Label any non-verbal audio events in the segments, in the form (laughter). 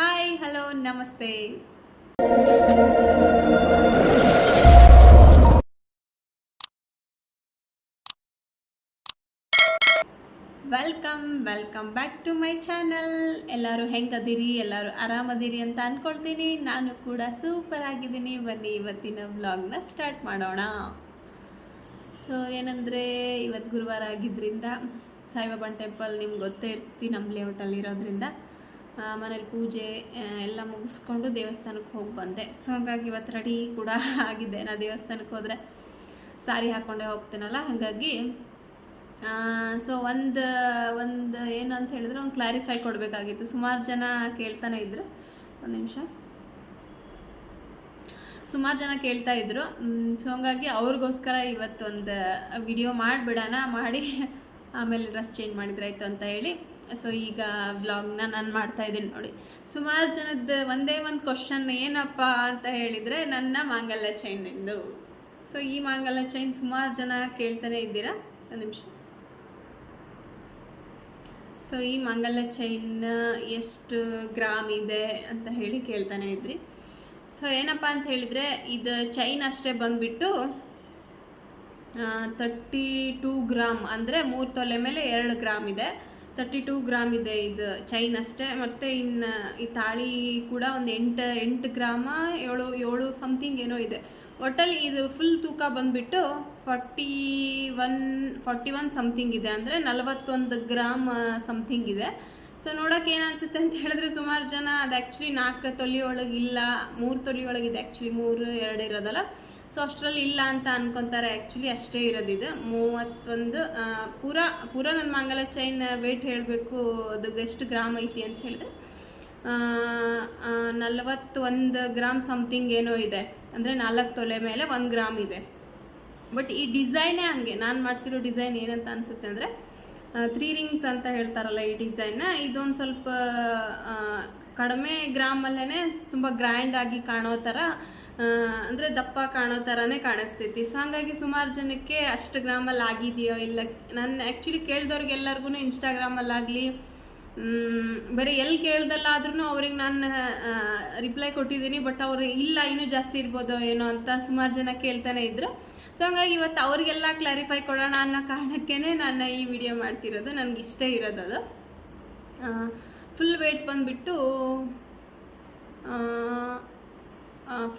Hi hello ನಮಸ್ತೆ welcome welcome back to my channel ಎಲ್ಲರೂ ಹೆಂಗದಿರಿ, ಎಲ್ಲರೂ ಆರಾಮದಿರಿ ಅಂತ ಅಂದ್ಕೊಳ್ತೀನಿ ನಾನು ಕೂಡ ಸೂಪರ್ ಆಗಿದ್ದೀನಿ. ಬನ್ನಿ, ಇವತ್ತಿನ ವ್ಲಾಗ್ನ ಸ್ಟಾರ್ಟ್ ಮಾಡೋಣ. ಸೊ ಏನಂದರೆ ಇವತ್ತು ಗುರುವಾರ ಆಗಿದ್ದರಿಂದ ಸಾಯಿಬಾಬಾನ್ ಟೆಂಪಲ್ ನಿಮ್ಗೆ ಗೊತ್ತೇ ಇರ್ತೀವಿ ನಮ್ಮ ಲೇಔಟಲ್ಲಿ ಇರೋದ್ರಿಂದ ಮನೇಲಿ ಪೂಜೆ ಎಲ್ಲ ಮುಗಿಸ್ಕೊಂಡು ದೇವಸ್ಥಾನಕ್ಕೆ ಹೋಗಿ ಬಂದೆ. ಸೊ ಹಾಗಾಗಿ ಇವತ್ತು ರೆಡಿ ಕೂಡ ಆಗಿದ್ದೆ. ನಾ ದೇವಸ್ಥಾನಕ್ಕೆ ಹೋದರೆ ಸಾರಿ ಹಾಕ್ಕೊಂಡೇ ಹೋಗ್ತೇನಲ್ಲ, ಹಾಗಾಗಿ ಸೊ ಒಂದು ಒಂದು ಏನು ಅಂತ ಹೇಳಿದ್ರೆ ಒಂದು ಕ್ಲಾರಿಫೈ ಕೊಡಬೇಕಾಗಿತ್ತು. ಸುಮಾರು ಜನ ಕೇಳ್ತಾನೆ ಇದ್ದರು ಒಂದು ನಿಮಿಷ. ಸುಮಾರು ಜನ ಕೇಳ್ತಾ ಇದ್ರು. ಸೊ ಹಂಗಾಗಿ ಅವ್ರಿಗೋಸ್ಕರ ಇವತ್ತೊಂದು ವಿಡಿಯೋ ಮಾಡಿಬಿಡೋಣ, ಮಾಡಿ ಆಮೇಲೆ ಡ್ರೆಸ್ ಚೇಂಜ್ ಮಾಡಿದ್ರಾಯ್ತು ಅಂತ ಹೇಳಿ. ಸೊ ಈಗ ವ್ಲಾಗ್ನ ನಾನು ಮಾಡ್ತಾ ಇದ್ದೀನಿ ನೋಡಿ. ಸುಮಾರು ಜನದ ಒಂದೇ ಒಂದು ಕ್ವಶನ್ ಏನಪ್ಪ ಅಂತ ಹೇಳಿದರೆ ನನ್ನ ಮಾಂಗಲ್ಯ ಚೈನಿಂದು ಸೊ ಈ ಮಾಂಗಲ್ಯ ಚೈನ್ ಸುಮಾರು ಜನ ಕೇಳ್ತಾನೆ ಇದ್ದೀರಾ? ಒಂದು ನಿಮಿಷ. ಸೊ ಈ ಮಾಂಗಲ್ಯ ಚೈನ್ ಎಷ್ಟು ಗ್ರಾಮ್ ಇದೆ ಅಂತ ಹೇಳಿ ಕೇಳ್ತಾನೆ ಇದ್ರಿ. ಸೊ ಏನಪ್ಪ ಅಂತ ಹೇಳಿದರೆ ಇದು ಚೈನ್ ಅಷ್ಟೇ ಬಂದುಬಿಟ್ಟು ತರ್ಟಿ ಟೂ ಗ್ರಾಮ್ ಅಂದರೆ ಮೂರು ತೊಲೆ ಮೇಲೆ ಎರಡು ಗ್ರಾಮ್ ಇದೆ. ತರ್ಟಿ ಟೂ ಗ್ರಾಮ್ ಇದೆ ಇದು ಚೈನ್ ಅಷ್ಟೇ. ಮತ್ತು ಇನ್ನು ಈ ತಾಳಿ ಕೂಡ ಒಂದು ಎಂಟು ಎಂಟು ಗ್ರಾಮ, ಏಳು ಏಳು ಸಮಥಿಂಗ್ ಏನೋ ಇದೆ. ಒಟ್ಟಲ್ಲಿ ಇದು ಫುಲ್ ತೂಕ ಬಂದುಬಿಟ್ಟು forty one forty one something ಇದೆ ಅಂದರೆ ನಲವತ್ತೊಂದು ಗ್ರಾಮ್ ಸಮಥಿಂಗ್ ಇದೆ. ಸೊ ನೋಡೋಕೆ ಏನು ಅನಿಸುತ್ತೆ ಅಂತ ಹೇಳಿದ್ರೆ ಸುಮಾರು ಜನ ಅದು ಆ್ಯಕ್ಚುಲಿ ನಾಲ್ಕು ತೊಲಿ ಒಳಗೆ ಇಲ್ಲ, ಮೂರು ತೊಲಿ ಒಳಗಿದೆ ಆ್ಯಕ್ಚುಲಿ ಮೂರು, ಎರಡು ಇರೋದಲ್ಲ. ಸೊ ಅಷ್ಟರಲ್ಲಿ ಇಲ್ಲ ಅಂತ ಅನ್ಕೊತಾರೆ. ಆ್ಯಕ್ಚುಲಿ ಅಷ್ಟೇ ಇರೋದಿದೆ. ಮೂವತ್ತೊಂದು ಪೂರ ಪೂರ ನನ್ನ ಮಂಗಲ ಚೈನ್ ವೇಟ್ ಹೇಳಬೇಕು. ಅದು ಎಷ್ಟು ಗ್ರಾಮ್ ಐತಿ ಅಂತ ಹೇಳಿದ್ರೆ ನಲವತ್ತೊಂದು ಗ್ರಾಮ್ ಸಮಥಿಂಗ್ ಏನೋ ಇದೆ. ಅಂದರೆ ನಾಲ್ಕು ತೊಲೆ ಮೇಲೆ ಒಂದು ಗ್ರಾಮ್ ಇದೆ. ಬಟ್ ಈ ಡಿಸೈನೇ ಹಂಗೆ. ನಾನು ಮಾಡಿಸಿರೋ ಡಿಸೈನ್ ಏನಂತ ಅನಿಸುತ್ತೆ ಅಂದರೆ ತ್ರೀ ರಿಂಗ್ಸ್ ಅಂತ ಹೇಳ್ತಾರಲ್ಲ ಈ ಡಿಸೈನ್ನ ಇದೊಂದು ಸ್ವಲ್ಪ ಕಡಿಮೆ ಗ್ರಾಮಲ್ಲೇ ತುಂಬ ಗ್ರ್ಯಾಂಡಾಗಿ ಕಾಣೋ ಥರ ಅಂದರೆ ದಪ್ಪ ಕಾಣೋ ಥರನೇ ಕಾಣಿಸ್ತೈತಿ. ಸೊ ಹಾಗಾಗಿ ಸುಮಾರು ಜನಕ್ಕೆ ಅಷ್ಟು ಗ್ರಾಮಲ್ಲಿ ಆಗಿದೆಯೋ ಇಲ್ಲ, ನಾನು ಆ್ಯಕ್ಚುಲಿ ಕೇಳಿದವ್ರಿಗೆಲ್ಲರಿಗೂ ಇನ್ಸ್ಟಾಗ್ರಾಮಲ್ಲಾಗಲಿ ಬರೀ ಎಲ್ಲಿ ಕೇಳ್ದಲ್ಲಾದ್ರೂ ಅವ್ರಿಗೆ ನಾನು ರಿಪ್ಲೈ ಕೊಟ್ಟಿದ್ದೀನಿ ಬಟ್ ಅವರು ಇಲ್ಲ, ಇನ್ನೂ ಜಾಸ್ತಿ ಇರ್ಬೋದು ಏನೋ ಅಂತ ಸುಮಾರು ಜನ ಕೇಳ್ತಾನೆ ಇದ್ರು. ಸೊ ಹಂಗಾಗಿ ಇವತ್ತು ಅವ್ರಿಗೆಲ್ಲ ಕ್ಲಾರಿಫೈ ಕೊಡೋಣ ಅನ್ನೋ ಕಾರಣಕ್ಕೇ ನಾನು ಈ ವಿಡಿಯೋ ಮಾಡ್ತಿರೋದು. ನನಗೆ ಇಷ್ಟ ಇರೋದು ಅದು. ಫುಲ್ ವೇಟ್ ಬಂದುಬಿಟ್ಟು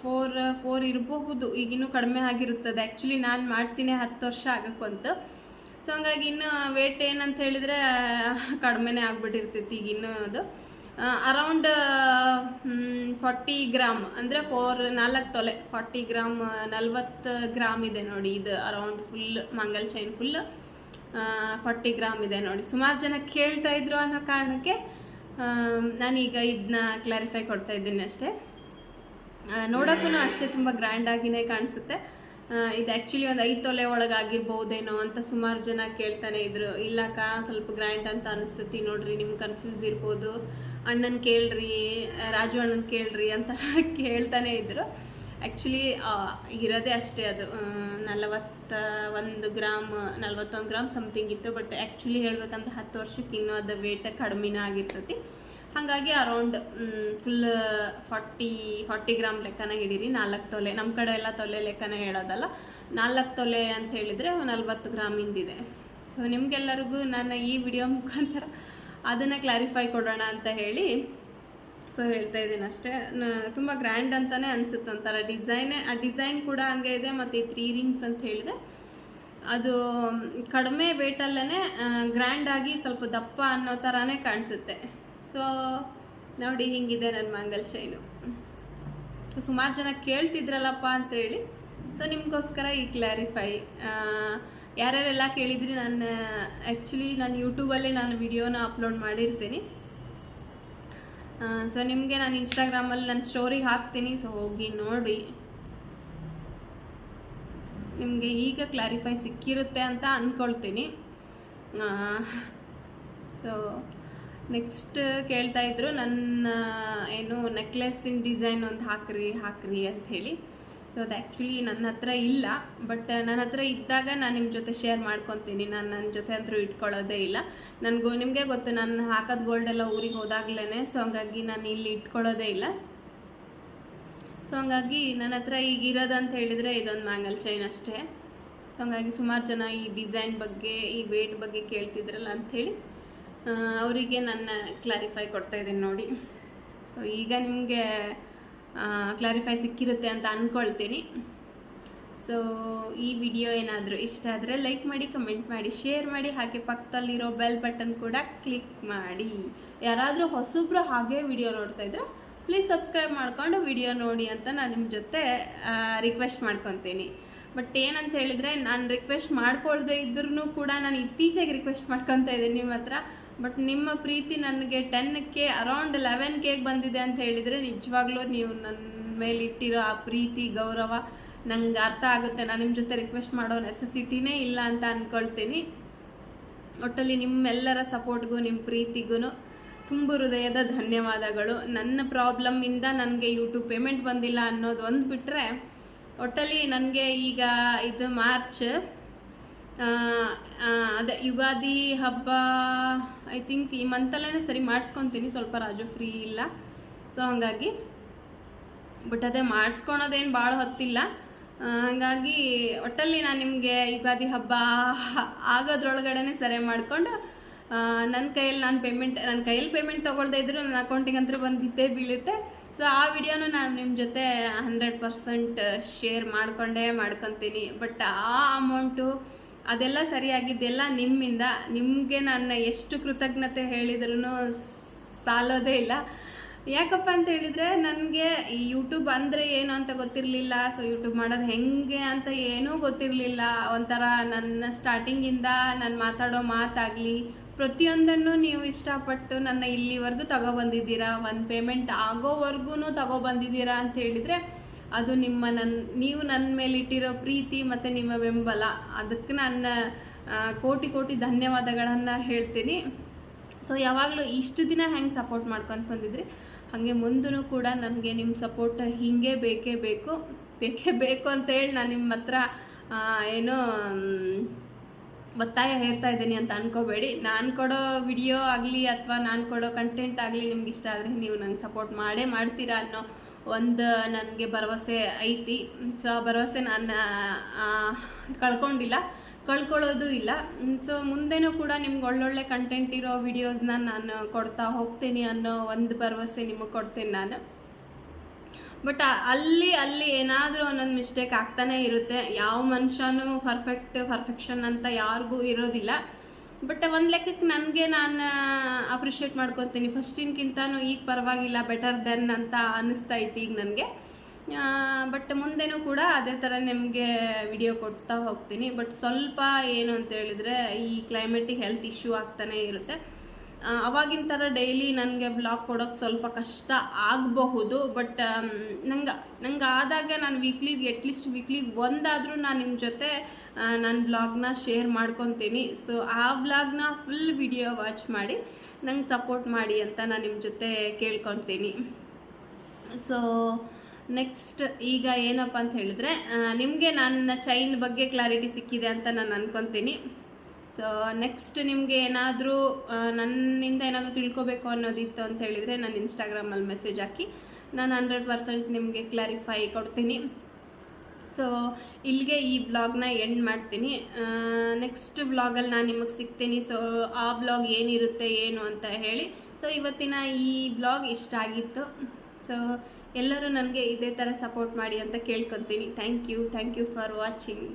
ಫೋರ್ ಫೋರ್ ಇರಬಹುದು. ಈಗಿನ್ನೂ ಕಡಿಮೆ ಆಗಿರುತ್ತದೆ. ಆ್ಯಕ್ಚುಲಿ ನಾನು ಮಾಡಿಸಿನೇ ಹತ್ತು ವರ್ಷ ಆಗಕ್ಕೆ ಬಂತು ಸೊ ಹಂಗಾಗಿ ಇನ್ನು ವೇಟ್ ಏನಂತ ಹೇಳಿದರೆ, ಕಡಿಮೆನೇ ಆಗ್ಬಿಟ್ಟಿರ್ತೈತಿ ಈಗ ಇನ್ನೂ ಅದು. ಅರೌಂಡ್ ಫಾರ್ಟಿ ಗ್ರಾಮ್ ಅಂದರೆ ಫೋರ್ ನಾಲ್ಕು ತೊಲೆ. ಫಾರ್ಟಿ ಗ್ರಾಮ್ ನಲ್ವತ್ತು ಗ್ರಾಮ್ ಇದೆ ನೋಡಿ. ಇದು around full Mangal chain full forty gram ಇದೆ ನೋಡಿ. ಸುಮಾರು ಜನ ಕೇಳ್ತಾ ಇದ್ರು ಅನ್ನೋ ಕಾರಣಕ್ಕೆ ನಾನೀಗ ಇದನ್ನ ಕ್ಲಾರಿಫೈ ಕೊಡ್ತಾ ಇದ್ದೀನಿ ಅಷ್ಟೇ. ನೋಡೋಕ್ಕೂ ಅಷ್ಟೇ ತುಂಬ ಗ್ರ್ಯಾಂಡಾಗಿನೇ ಕಾಣಿಸುತ್ತೆ. ಇದು ಆ್ಯಕ್ಚುಲಿ ಒಂದು ಐದು ತೊಲೆ ಒಳಗೆ ಆಗಿರ್ಬೋದೇನೋ ಅಂತ ಸುಮಾರು ಜನ ಕೇಳ್ತಾನೆ ಇದ್ರು. ಇಲ್ಲಕ್ಕ, ಸ್ವಲ್ಪ ಗ್ರ್ಯಾಂಡ್ ಅಂತ ಅನಿಸ್ತತಿ ನೋಡ್ರಿ, ನಿಮ್ಗೆ ಕನ್ಫ್ಯೂಸ್ ಇರ್ಬೋದು. ಅಣ್ಣನ ಕೇಳ್ರಿ, ರಾಜು ಅಣ್ಣನ ಕೇಳ್ರಿ ಅಂತ (laughs) ಕೇಳ್ತಾನೆ ಇದ್ರು. ಆ್ಯಕ್ಚುಲಿ ಇರೋದೇ ಅಷ್ಟೇ ಅದು. ನಲವತ್ತ ಒಂದು ಗ್ರಾಮ್, ನಲವತ್ತೊಂದು ಗ್ರಾಮ್ ಸಮಥಿಂಗ್ ಇತ್ತು ಬಟ್ ಆ್ಯಕ್ಚುಲಿ ಹೇಳ್ಬೇಕಂದ್ರೆ ಹತ್ತು ವರ್ಷಕ್ಕೆ ಇನ್ನೂ ಅದು ವೇಟ ಕಡಿಮೆನೇ ಆಗಿರ್ತೈತಿ. ಹಾಗಾಗಿ around full forty forty gram ಲೆಕ್ಕನ ಹಿಡೀರಿ ನಾಲ್ಕು ತೊಲೆ. ನಮ್ಮ ಕಡೆ ಎಲ್ಲ ತೊಲೆ ಲೆಕ್ಕನ ಹೇಳೋದಲ್ಲ, ನಾಲ್ಕು ತೊಲೆ ಅಂತ ಹೇಳಿದರೆ ನಲ್ವತ್ತು ಗ್ರಾಮಿಂದಿದೆ ಸೊ ನಿಮಗೆಲ್ಲರಿಗೂ ನಾನು ಈ ವಿಡಿಯೋ ಮುಖಾಂತರ ಅದನ್ನು ಕ್ಲಾರಿಫೈ ಕೊಡೋಣ ಅಂತ ಹೇಳಿ ಸೊ ಹೇಳ್ತಾ ಇದ್ದೀನಿ ಅಷ್ಟೇ. ತುಂಬ ಗ್ರ್ಯಾಂಡ್ ಅಂತಲೇ ಅನಿಸುತ್ತೆ ಒಂಥರ. ಡಿಸೈನೇ, ಆ ಡಿಸೈನ್ ಕೂಡ ಹಂಗೆ ಇದೆ, ಮತ್ತು ಈ ತ್ರೀ ರಿಂಗ್ಸ್ ಅಂತ ಹೇಳಿದೆ ಅದು ಕಡಿಮೆ ವೇಟಲ್ಲೇ ಗ್ರ್ಯಾಂಡಾಗಿ ಸ್ವಲ್ಪ ದಪ್ಪ ಅನ್ನೋ ಥರನೇ ಕಾಣಿಸುತ್ತೆ. ಸೊ ನೋಡಿ ಹಿಂಗಿದೆ ನನ್ನ ಮಂಗಲ್ ಚೈನು ಸೊ ಸುಮಾರು ಜನ ಕೇಳ್ತಿದ್ರಲ್ಲಪ್ಪ ಅಂತೇಳಿ. ಸೊ ನಿಮಗೋಸ್ಕರ ಈ ಕ್ಲಾರಿಫೈ ಯಾರ್ಯಾರೆಲ್ಲ ಕೇಳಿದ್ರಿ, ನಾನು ಆ್ಯಕ್ಚುಲಿ ನಾನು ಯೂಟ್ಯೂಬಲ್ಲಿ ನಾನು ವಿಡಿಯೋನ ಅಪ್ಲೋಡ್ ಮಾಡಿರ್ತೀನಿ. ಸೊ ನಿಮಗೆ ನಾನು ಇನ್ಸ್ಟಾಗ್ರಾಮಲ್ಲಿ ನನ್ನ ಸ್ಟೋರಿ ಹಾಕ್ತೀನಿ ಸೊ ಹೋಗಿ ನೋಡಿ. ನಿಮಗೆ ಈಗ ಕ್ಲಾರಿಫೈ ಸಿಕ್ಕಿರುತ್ತೆ ಅಂತ ಅಂದ್ಕೊಳ್ತೀನಿ ಸೊ ನೆಕ್ಸ್ಟ್ ಕೇಳ್ತಾ ಇದ್ರು, ನನ್ನ, ಏನು ನೆಕ್ಲೆಸ್ಸಿನ ಡಿಸೈನ್ ಒಂದು ಹಾಕ್ರಿ ಹಾಕ್ರಿ ಅಂತ ಹೇಳಿ. ಸೊ ಅದು ಆ್ಯಕ್ಚುಲಿ ನನ್ನ ಹತ್ರ ಇಲ್ಲ ಬಟ್ ನನ್ನ ಹತ್ರ ಇದ್ದಾಗ ನಾನು ನಿಮ್ಮ ಜೊತೆ ಶೇರ್ ಮಾಡ್ಕೊತೀನಿ. ನಾನು ನನ್ನ ಜೊತೆ ಅಂತೂ ಇಟ್ಕೊಳ್ಳೋದೇ ಇಲ್ಲ. ನನಗೂ, ನಿಮಗೆ ಗೊತ್ತು, ನಾನು ಹಾಕೋದು ಗೋಲ್ಡ್ ಎಲ್ಲ ಊರಿಗೆ ಹೋದಾಗ್ಲೇ ಸೊ ಹಂಗಾಗಿ ನಾನು ಇಲ್ಲಿ ಇಟ್ಕೊಳ್ಳೋದೇ ಇಲ್ಲ. ಸೊ ಹಂಗಾಗಿ ನನ್ನ ಹತ್ರ ಈಗ ಇರೋದಂತ ಹೇಳಿದರೆ ಇದೊಂದು ಮ್ಯಾಂಗಲ್ ಚೈನ್ ಅಷ್ಟೇ. ಸೊ ಹಂಗಾಗಿ ಸುಮಾರು ಜನ ಈ ಡಿಸೈನ್ ಬಗ್ಗೆ, ಈ ವೇಟ್ ಬಗ್ಗೆ ಕೇಳ್ತಿದ್ರಲ್ಲ ಅಂಥೇಳಿ ಅವರಿಗೆ ನನ್ನ ಕ್ಲಾರಿಫೈ ಕೊಡ್ತಾ ಇದ್ದೀನಿ ನೋಡಿ. ಸೊ ಈಗ ನಿಮಗೆ ಕ್ಲಾರಿಫೈ ಸಿಕ್ಕಿರುತ್ತೆ ಅಂತ ಅಂದ್ಕೊಳ್ತೀನಿ ಸೊ ಈ ವಿಡಿಯೋ ಏನಾದರೂ ಇಷ್ಟ ಆದರೆ ಲೈಕ್ ಮಾಡಿ ಕಮೆಂಟ್ ಮಾಡಿ ಶೇರ್ ಮಾಡಿ, ಹಾಗೆ ಪಕ್ಕದಲ್ಲಿರೋ ಬೆಲ್ ಬಟನ್ ಕೂಡ ಕ್ಲಿಕ್ ಮಾಡಿ. ಯಾರಾದರೂ ಹೊಸಬ್ರು ಹಾಗೆ ವಿಡಿಯೋ ನೋಡ್ತಾ ಇದ್ರೆ ಪ್ಲೀಸ್ ಸಬ್ಸ್ಕ್ರೈಬ್ ಮಾಡಿಕೊಂಡು ವಿಡಿಯೋ ನೋಡಿ ಅಂತ ನಾನು ನಿಮ್ಮ ಜೊತೆ ರಿಕ್ವೆಸ್ಟ್ ಮಾಡ್ಕೊತೀನಿ. ಬಟ್ ಏನಂತ ಹೇಳಿದರೆ ನಾನು ರಿಕ್ವೆಸ್ಟ್ ಮಾಡ್ಕೊಳ್ದೇ ಇದ್ರೂ ಕೂಡ ನಾನು ಇತ್ತೀಚೆಗೆ ರಿಕ್ವೆಸ್ಟ್ ಮಾಡ್ಕೊತಾ ಇದ್ದೀನಿ ನಿಮ್ಮ ಹತ್ರ. ಬಟ್ ನಿಮ್ಮ ಪ್ರೀತಿ ನನಗೆ ಟೆನ್ ಕೆ ಅರೌಂಡ್ ಲೆವೆನ್ ಕೇಗೆ ಬಂದಿದೆ ಅಂತ ಹೇಳಿದರೆ ನಿಜವಾಗ್ಲೂ ನೀವು ನನ್ನ ಮೇಲೆ ಇಟ್ಟಿರೋ ಆ ಪ್ರೀತಿ, ಗೌರವ ನಂಗೆ ಅರ್ಥ ಆಗುತ್ತೆ. ನಾನು ನಿಮ್ಮ ಜೊತೆ ರಿಕ್ವೆಸ್ಟ್ ಮಾಡೋ ನೆಸೆಸಿಟಿನೇ ಇಲ್ಲ ಅಂತ ಅಂದ್ಕೊಳ್ತೀನಿ ಒಟ್ಟಲ್ಲಿ ನಿಮ್ಮೆಲ್ಲರ ಸಪೋರ್ಟ್ಗೂ ನಿಮ್ಮ ಪ್ರೀತಿಗೂ ತುಂಬ ಹೃದಯದ ಧನ್ಯವಾದಗಳು. ನನ್ನ ಪ್ರಾಬ್ಲಮ್ಮಿಂದ ನನಗೆ ಯೂಟ್ಯೂಬ್ ಪೇಮೆಂಟ್ ಬಂದಿಲ್ಲ ಅನ್ನೋದು ಒಂದು ಬಿಟ್ಟರೆ ಒಟ್ಟಲ್ಲಿ ನನಗೆ ಈಗ ಇದು ಮಾರ್ಚ್ ಅದೇ ಯುಗಾದಿ ಹಬ್ಬ ಐ ಥಿಂಕ್ ಈ ಮಂತಲ್ಲೇ ಸರಿ ಮಾಡಿಸ್ಕೊತೀನಿ, ಸ್ವಲ್ಪ ರಾಜು ಫ್ರೀ ಇಲ್ಲ. ಸೊ ಹಾಗಾಗಿ ಬಟ್ ಅದೇ ಮಾಡಿಸ್ಕೊಳೋದೇನು ಭಾಳ ಹೊತ್ತಿಲ್ಲ. ಹಾಗಾಗಿ ಒಟ್ಟಲ್ಲಿ ನಾನು ನಿಮಗೆ ಯುಗಾದಿ ಹಬ್ಬ ಆಗೋದ್ರೊಳಗಡೆ ಸರಿ ಮಾಡಿಕೊಂಡು ನನ್ನ ಕೈಯಲ್ಲಿ ನಾನು ಪೇಮೆಂಟ್ ನನ್ನ ಕೈಯಲ್ಲಿ ಪೇಮೆಂಟ್ ತೊಗೊಳ್ದೇ ಇದ್ದರೂ ನನ್ನ ಅಕೌಂಟಿಗೆ ಅಂತೂ ಬಂದಿದ್ದೇ ಬೀಳುತ್ತೆ. ಸೊ ಆ ವಿಡಿಯೋನು ನಾನು ನಿಮ್ಮ ಜೊತೆ ಹಂಡ್ರೆಡ್ ಪರ್ಸೆಂಟ್ ಶೇರ್ ಮಾಡ್ಕೊಂಡೇ ಮಾಡ್ಕೊತೀನಿ. ಬಟ್ ಆ ಅಮೌಂಟು ಅದೆಲ್ಲ ಸರಿಯಾಗಿದ್ದೆಲ್ಲ ನಿಮ್ಮಿಂದ? ನಿಮಗೆ ನಾನು ಎಷ್ಟು ಕೃತಜ್ಞತೆ ಹೇಳಿದ್ರೂ ಸಾಲೋದೇ ಇಲ್ಲ. ಯಾಕಪ್ಪ ಅಂತ ಹೇಳಿದರೆ ನನಗೆ ಈ ಯೂಟ್ಯೂಬ್ ಅಂದರೆ ಏನು ಅಂತ ಗೊತ್ತಿರಲಿಲ್ಲ. ಸೊ ಯೂಟ್ಯೂಬ್ ಮಾಡೋದು ಹೆಂಗೆ ಅಂತ ಏನೂ ಗೊತ್ತಿರಲಿಲ್ಲ. ಒಂಥರ ನನ್ನ ಸ್ಟಾರ್ಟಿಂಗಿಂದ ನಾನು ಮಾತಾಡೋ ಮಾತಾಗಲಿ. ಪ್ರತಿಯೊಂದನ್ನು ನೀವು ಇಷ್ಟಪಟ್ಟು ನನ್ನ ಇಲ್ಲಿವರೆಗೂ ತಗೊಬಂದಿದ್ದೀರಾ? ಒಂದು ಪೇಮೆಂಟ್ ಆಗೋವರೆಗೂ ತಗೊಬಂದಿದ್ದೀರಾ ಅಂತ ಹೇಳಿದರೆ ಅದು ನಿಮ್ಮ ನನ್ನ ನೀವು ನನ್ನ ಮೇಲೆ ಇಟ್ಟಿರೋ ಪ್ರೀತಿ ಮತ್ತು ನಿಮ್ಮ ಬೆಂಬಲ. ಅದಕ್ಕೆ ನನ್ನ ಕೋಟಿ ಕೋಟಿ ಧನ್ಯವಾದಗಳನ್ನು ಹೇಳ್ತೀನಿ. ಸೊ ಯಾವಾಗಲೂ ಇಷ್ಟು ದಿನ ಹೆಂಗೆ ಸಪೋರ್ಟ್ ಮಾಡ್ಕೊಂಡು ಬಂದಿದ್ರಿ, ಹಾಗೆ ಮುಂದೂ ಕೂಡ ನನಗೆ ನಿಮ್ಮ ಸಪೋರ್ಟ್ ಹೀಗೆ ಬೇಕೇ ಬೇಕು ಬೇಕೇ ಬೇಕು ಅಂತೇಳಿ ನಾನು ನಿಮ್ಮ ಹತ್ರ ಏನೋ ಒತ್ತಾಯ ಹೇಳ್ತಾ ಇದ್ದೀನಿ ಅಂತ ಅನ್ಕೋಬೇಡಿ. ನಾನು ಕೊಡೋ ವಿಡಿಯೋ ಆಗಲಿ ಅಥವಾ ನಾನು ಕೊಡೋ ಕಂಟೆಂಟ್ ಆಗಲಿ ನಿಮ್ಗೆ ಇಷ್ಟ ಆದರೆ ನೀವು ನಂಗೆ ಸಪೋರ್ಟ್ ಮಾಡೇ ಮಾಡ್ತೀರಾ ಅನ್ನೋ ಒಂದು ನನಗೆ ಭರವಸೆ ಐತಿ. ಸೊ ಆ ಭರವಸೆ ನಾನು ಕಳ್ಕೊಂಡಿಲ್ಲ. ಕಳ್ಕೊಳ್ಳೋದು ಇಲ್ಲ. ಸೊ ಮುಂದೆನೂ ಕೂಡ ನಿಮ್ಗೆ ಒಳ್ಳೊಳ್ಳೆ ಕಂಟೆಂಟ್ ಇರೋ ವಿಡಿಯೋಸ್ನ ನಾನು ಕೊಡ್ತಾ ಹೋಗ್ತೀನಿ ಅನ್ನೋ ಒಂದು ಭರವಸೆ ನಿಮಗೆ ಕೊಡ್ತೀನಿ ನಾನು. ಬಟ್ ಅಲ್ಲಿ ಅಲ್ಲಿ ಏನಾದರೂ ಒಂದೊಂದು ಮಿಸ್ಟೇಕ್ ಆಗ್ತಾನೆ ಇರುತ್ತೆ. ಯಾವ ಮನುಷ್ಯನೂ ಪರ್ಫೆಕ್ಟ್ ಪರ್ಫೆಕ್ಷನ್ ಅಂತ ಯಾರಿಗೂ ಇರೋದಿಲ್ಲ. ಬಟ್ ಒಂದು ಲೆಕ್ಕಕ್ಕೆ ನನಗೆ ನಾನು ಅಪ್ರಿಷಿಯೇಟ್ ಮಾಡ್ಕೊತೀನಿ. ಫಸ್ಟಿನ್ಕಿಂತನೂ ಈಗ ಪರವಾಗಿಲ್ಲ ಬೆಟರ್ ದೆನ್ ಅಂತ ಅನ್ನಿಸ್ತಾ ಇತ್ತು ಈಗ ನನಗೆ. ಬಟ್ ಮುಂದೆನೂ ಕೂಡ ಅದೇ ಥರ ನಿಮಗೆ ವಿಡಿಯೋ ಕೊಡ್ತಾ ಹೋಗ್ತೀನಿ. ಬಟ್ ಸ್ವಲ್ಪ ಏನು ಅಂತ ಹೇಳಿದರೆ ಈ ಕ್ಲೈಮೇಟಿಗೆ ಹೆಲ್ತ್ ಇಶ್ಯೂ ಆಗ್ತಾನೆ ಇರುತ್ತೆ. ಅವಾಗಿನ ಥರ ಡೈಲಿ ನನಗೆ ಬ್ಲಾಗ್ ಕೊಡೋಕ್ಕೆ ಸ್ವಲ್ಪ ಕಷ್ಟ ಆಗಬಹುದು ಬಟ್ ನಂಗೆ ನಂಗೆ ಆದಾಗ ನಾನು ವೀಕ್ಲಿಗೆ ಅಟ್ಲೀಸ್ಟ್ ವೀಕ್ಲಿಗೆ ಒಂದಾದರೂ ನಾನು ನಿಮ್ಮ ಜೊತೆ ನನ್ನ ಬ್ಲಾಗ್ನ ಶೇರ್ ಮಾಡ್ಕೊತೀನಿ. ಸೊ ಆ ಬ್ಲಾಗ್ನ ಫುಲ್ ವಿಡಿಯೋ ವಾಚ್ ಮಾಡಿ, ನಂಗೆ ಸಪೋರ್ಟ್ ಮಾಡಿ ಅಂತ ನಾನು ನಿಮ್ಮ ಜೊತೆ ಕೇಳ್ಕೊತೀನಿ. ಸೊ ನೆಕ್ಸ್ಟ್ ಈಗ ಏನಪ್ಪ ಅಂತ ಹೇಳಿದ್ರೆ ನಿಮಗೆ ನನ್ನ ಚೈನ್ ಬಗ್ಗೆ ಕ್ಲಾರಿಟಿ ಸಿಕ್ಕಿದೆ ಅಂತ ನಾನು ಅನ್ಕೊತೀನಿ. ಸೊ ನೆಕ್ಸ್ಟ್ ನಿಮಗೆ ಏನಾದರೂ ನನ್ನಿಂದ ಏನಾದರೂ ತಿಳ್ಕೊಬೇಕು ಅನ್ನೋದಿತ್ತು ಅಂತ ಹೇಳಿದರೆ ನಾನು ಇನ್ಸ್ಟಾಗ್ರಾಮಲ್ಲಿ ಮೆಸೇಜ್ ಹಾಕಿ. ನಾನು ಹಂಡ್ರೆಡ್ ಪರ್ಸೆಂಟ್ ನಿಮಗೆ ಕ್ಲಾರಿಫೈ ಕೊಡ್ತೀನಿ. ಸೊ ಇಲ್ಲಿಗೆ ಈ ಬ್ಲಾಗ್ನ ಎಂಡ್ ಮಾಡ್ತೀನಿ. ನೆಕ್ಸ್ಟ್ ಬ್ಲಾಗಲ್ಲಿ ನಾನು ನಿಮಗೆ ಸಿಗ್ತೀನಿ. ಸೊ ಆ ಬ್ಲಾಗ್ ಏನಿರುತ್ತೆ, ಏನು ಅಂತ ಹೇಳಿ. ಸೊ ಇವತ್ತಿನ ಈ ಬ್ಲಾಗ್ ಇಷ್ಟ ಆಗಿತ್ತು. ಸೊ ಎಲ್ಲರೂ ನನಗೆ ಇದೇ ಥರ ಸಪೋರ್ಟ್ ಮಾಡಿ ಅಂತ ಕೇಳ್ಕೊತೀನಿ. Thank you thank you for watching